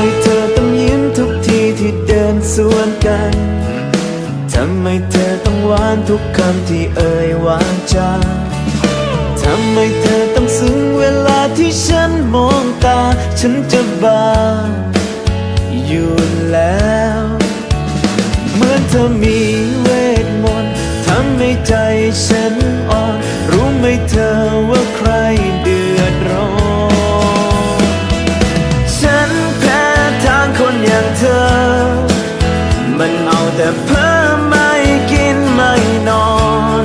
ให้เธอต้องยิ้มทุกทีที่เดินสวนกัน ทำไมเธอต้องหวานทุกคำที่เอ่ยวาจา ทำไมเธอต้องซึ้งเวลาที่ฉันมองตา ฉันจะบ้าอยู่แล้ว เหมือนเธอมีเวทมนต์ทำให้ใจฉันอ่อน รู้ไหมเธอว่าใคร เพิ่มไม่กินไม่นอน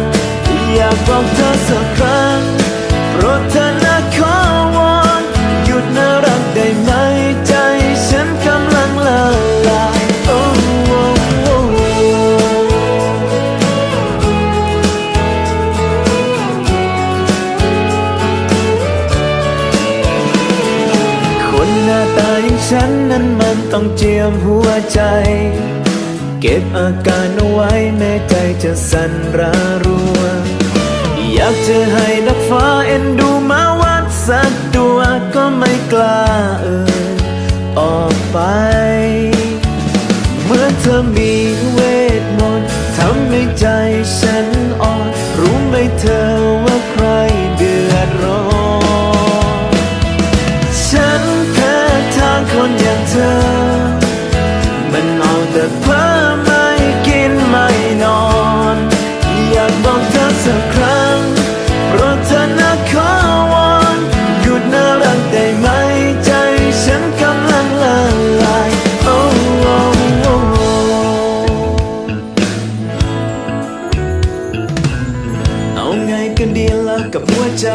อยากบอกเธอสักครั้งโปรดเธอนะขอวอนหยุดน่ารักได้ไหมใจฉันกำลังละลายโอ้โอ้โอ้คนหน้าตาอย่างฉันนั้นมันต้องเจียมหัวใจ เก็บอาการเอาไว้แม้ใจจะสั่นระรัว อยากจะให้นักฟ้าเอ็นดูมาวัดสักตัวก็ไม่กล้าเอ่ยออกไป เมื่อเธอมีเวทมนต์ทำให้ใจฉันอ่อนรู้ไหมเธอ กับหัวใจ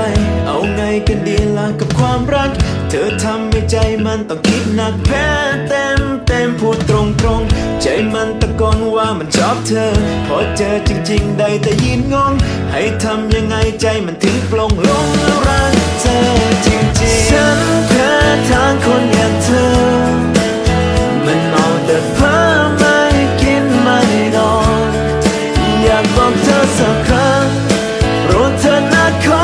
เอาไงกันดีล่ะกับความรัก เธอทำให้ใจมันต้องคิดหนักแพ้เต็มเต็มพูดตรงตรงใจมันตะโกนว่ามันชอบเธอ พอเจอจริง ๆ ได้แต่ยินงง ให้ทำยังไงใจมันถึงปลงโล to not come